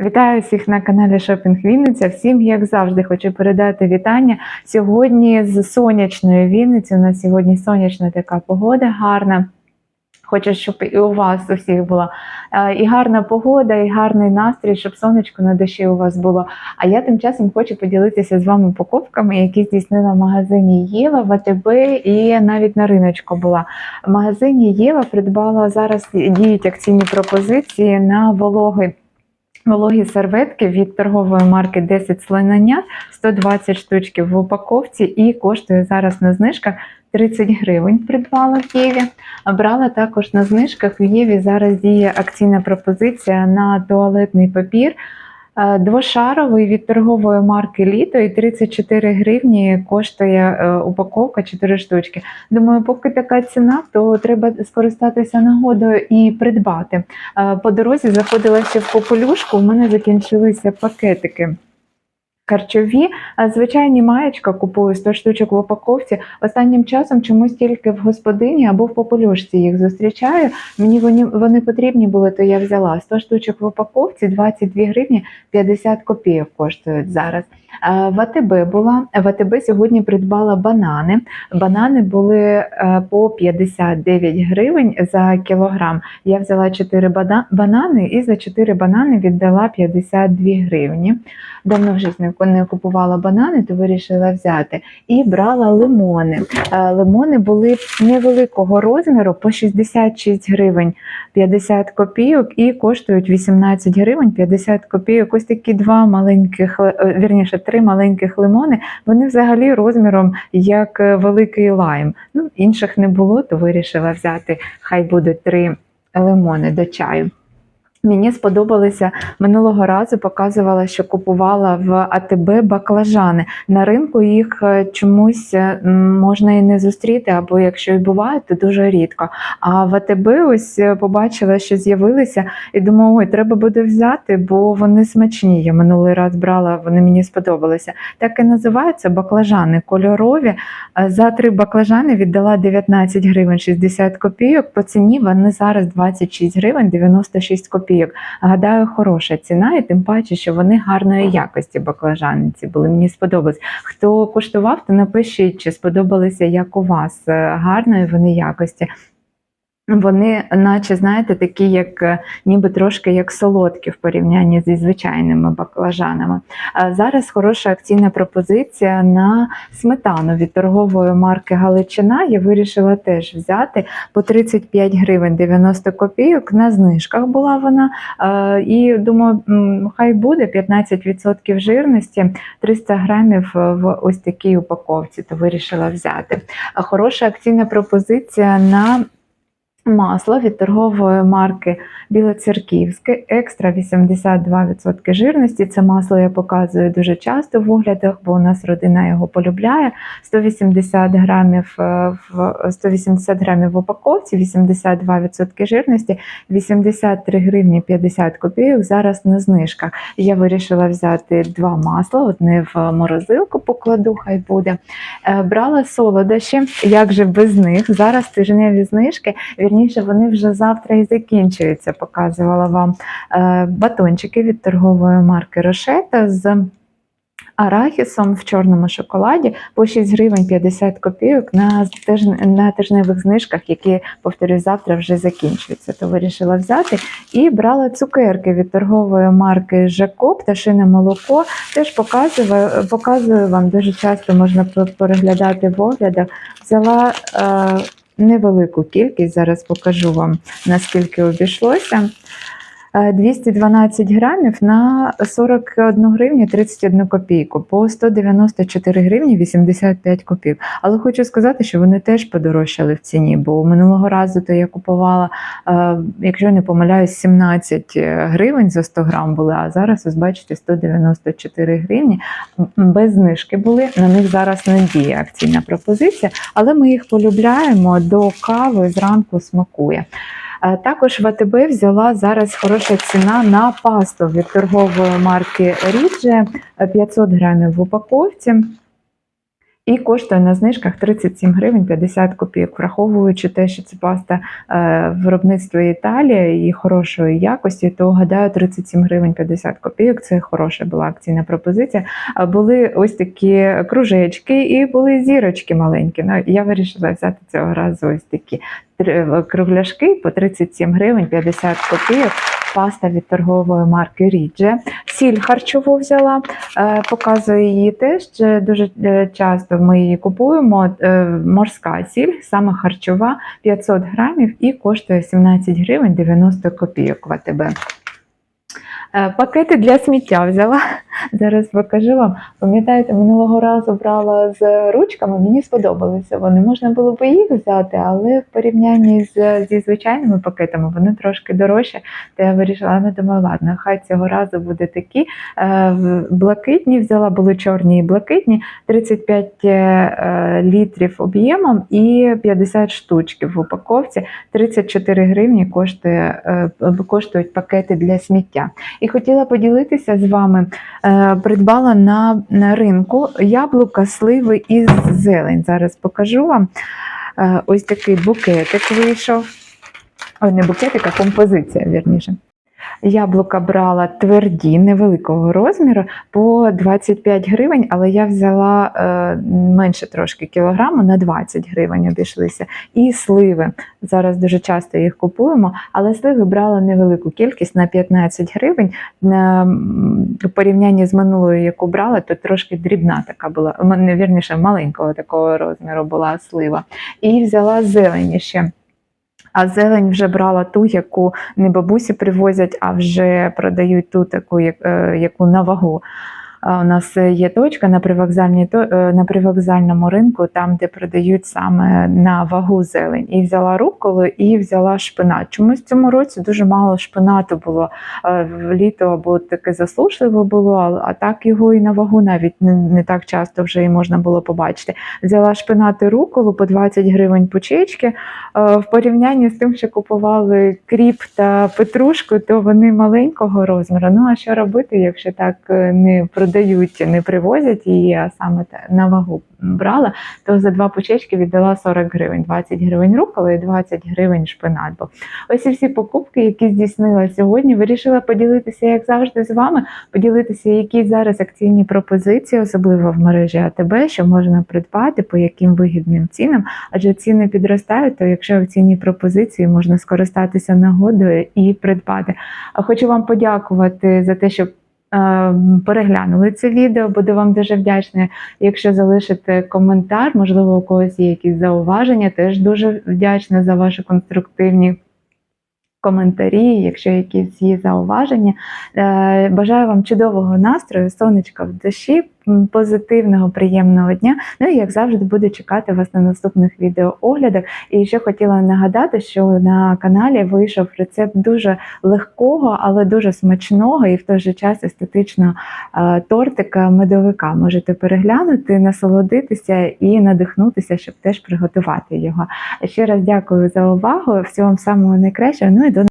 Вітаю всіх на каналі Шопінг Вінниця. Всім, як завжди, хочу передати вітання. Сьогодні з сонячної Вінниці. У нас сьогодні сонячна така погода гарна. Хочу, щоб і у вас у всіх була е, і гарна погода, і гарний настрій, щоб сонечко на душі у вас було. А я тим часом хочу поділитися з вами покупками, які здійснила в магазині Єва в АТБ і навіть на риночку була. В магазині Єва придбала зараз діють акційні пропозиції на вологи. Вологі серветки від торгової марки 10 слинання 120 штучків в упаковці і коштує зараз на знижках 30 гривень. Придбала в Єві. Брала також на знижках в Єві. Зараз діє акційна пропозиція на туалетний папір. Е, Двошаровий від торгової марки Літо і 34 гривні коштує е, упаковка 4 штучки. Думаю, поки така ціна, то треба скористатися нагодою і придбати. Е, По дорозі заходила ще в попелюшку, у мене закінчилися пакетики. Харчові, звичайні маєчка купую 100 штучок в упаковці. Останнім часом чомусь тільки в господині або в попелюшці їх зустрічаю. Мені вони, вони потрібні були, то я взяла 100 штучок в упаковці, 22 гривні 50 копійок коштують зараз. В АТБ була в АТБ сьогодні придбала банани. Банани були е, по 59 гривень за кілограм. Я взяла 4 банани і за 4 банани віддала 52 гривні. Давно вже не не купувала банани, то вирішила взяти. І брала лимони. Е, Лимони були невеликого розміру по 66 гривень 50 копійок і коштують 18 гривень 50 копійок. Ось такі два маленьких, е, вірніше, три маленьких лимони. Вони взагалі розміром як е, великий лайм. Ну, інших не було, то вирішила взяти. Хай буде три лимони до чаю. Мені сподобалися минулого разу. Показувала, що купувала в АТБ баклажани. На ринку їх е, чомусь е, можна і не зустріти, або якщо і буває, то дуже рідко. А в АТБ ось е, побачила, що з'явилися, і думаю, ой, треба буде взяти, бо вони смачні. Я минулий раз брала, вони мені сподобалися. Так і називаються баклажани кольорові. За три баклажани віддала 19 гривень 60 копійок. По ціні вони зараз 26 гривень 96 копійок. Гадаю, хороша ціна, і тим паче, що вони гарної якості баклажани ці були. Мені сподобалось. Хто куштував, то напишіть, чи сподобалися як у вас е, гарної вони якості. Вони, наче, знаєте, такі, як е, ніби трошки як солодкі в порівнянні зі звичайними баклажанами. А зараз хороша акційна пропозиція на сметану від торгової марки Галичина. Я вирішила теж взяти по 35 гривень 90 копійок. На знижках була вона. Е, І думаю, хай буде 15% жирності, 300 грамів в ось такій упаковці, то вирішила взяти. Хороша акційна пропозиція на Масло від торгової марки Білоцерківське, екстра 82% жирності. Це масло я показую дуже часто в оглядах, бо у нас родина його полюбляє. 180 грамів е, в 180 грамів в упаковці, 82% жирності, 83 гривні 50 копійок. Зараз на знижках. Я вирішила взяти два масла, одне в морозилку покладу, хай буде. Е, Брала солодощі, як же без них. Зараз тижневі знижки. Вірніше, вони вже завтра і закінчуються. Показувала вам Е, батончики від торгової марки Рошета з арахісом в чорному шоколаді по 6 гривень 50 копійок на, на тижневих знижках, які, повторюю, завтра вже закінчуються. То вирішила взяти і брала цукерки від торгової марки Жако, пташине молоко. Теж показую, показую вам дуже часто можна переглядати в оглядах. Взяла е, невелику кількість, зараз покажу вам наскільки обійшлося. Е, 212 грамів на 41 гривню 31 копійку, по 194 гривні 85 копійок. Але хочу сказати, що вони теж подорожчали в ціні, бо минулого разу то я купувала, е, якщо не помиляюсь, 17 гривень за 100 грам були, а зараз, ось бачите, 194 гривні. Без знижки були, на них зараз не діє акційна пропозиція, але ми їх полюбляємо до кави зранку смакує. Е, Також в взяла зараз хороша ціна на пасту від торгової марки Рідже 500 грамів в упаковці. І коштує на знижках 37 гривень 50 копійок, враховуючи те, що це паста е, виробництва Італії і хорошої якості, то гадаю 37 гривень 50 копійок. Це хороша була акційна пропозиція. А були ось такі кружечки і були зірочки маленькі. Ну, я вирішила взяти цього разу ось такі кругляшки по 37 гривень 50 копійок. Паста від торгової марки Рідже. Сіль харчову взяла, е, показую її теж. Дуже е, часто ми її купуємо. Е, Морська сіль, саме харчова, 500 грамів і коштує 17 гривень 90 копійок в АТБ. Е, Пакети для сміття взяла. Зараз покажу вам. Пам'ятаєте, минулого разу брала з ручками, мені сподобалися. Вони можна було б їх взяти, але в порівнянні з, зі звичайними пакетами вони трошки дорожчі. То я вирішила, ну думаю, ладно, хай цього разу буде такі. Е, Блакитні взяла, були чорні і блакитні, 35 е, літрів об'ємом і 50 штучків в упаковці. 34 гривні коштує, е, коштують пакети для сміття. І хотіла поділитися з вами. Е, Придбала на, на ринку яблука, сливи і зелень. Зараз покажу вам. Е, Ось такий букетик вийшов. Ой, не букетик, а композиція, вірніше. Яблука брала тверді, невеликого розміру по 25 гривень, але я взяла е, менше трошки кілограму на 20 гривень обійшлися. І сливи. Зараз дуже часто їх купуємо, але сливи брала невелику кількість на 15 гривень. М, порівнянні з минулою, яку брала, то трошки дрібна така була, вірніше, маленького такого розміру була слива. І взяла зелені ще. А зелень вже брала ту, яку не бабусі привозять, а вже продають ту таку, як- е, яку на вагу. У нас є точка на привокзальній е, на привокзальному ринку, там де продають саме на вагу зелень. І взяла руколу, і взяла шпинат. Чомусь в цьому році дуже мало шпинату було. Е, В літо або таке засушливо було, а- так його і на вагу навіть не, так часто вже і можна було побачити. Взяла шпинат і руколу по 20 гривень пучечки. Е, В порівнянні з тим, що купували кріп та петрушку, то вони маленького розміру. Ну а що робити, якщо так е, не продають, не привозять її, а саме на вагу брала, то за два пучечки віддала 40 гривень, 20 гривень рукола і 20 гривень шпинат. Бо ось і всі покупки, які здійснила сьогодні. Вирішила поділитися, як завжди, з вами, поділитися, які зараз акційні пропозиції, особливо в мережі АТБ, що можна придбати, по яким вигідним цінам. Адже ціни підростають, то якщо акційні пропозиції можна скористатися нагодою і придбати. А хочу вам подякувати за те, що переглянули це відео. Буду вам дуже вдячна, якщо залишите коментар. Можливо, у когось є якісь зауваження. Теж дуже вдячна за ваші конструктивні. Коментарі, якщо якісь є зауваження. Е, Бажаю вам чудового настрою, сонечка в душі, позитивного, приємного дня. Ну і як завжди буду чекати вас на наступних відеооглядах. І ще хотіла нагадати, що на каналі вийшов рецепт дуже легкого, але дуже смачного і в той же час естетичного е, тортика медовика. Можете переглянути, насолодитися і надихнутися, щоб теж приготувати його. Ще раз дякую за увагу. Всього вам самого найкращого. Ну і до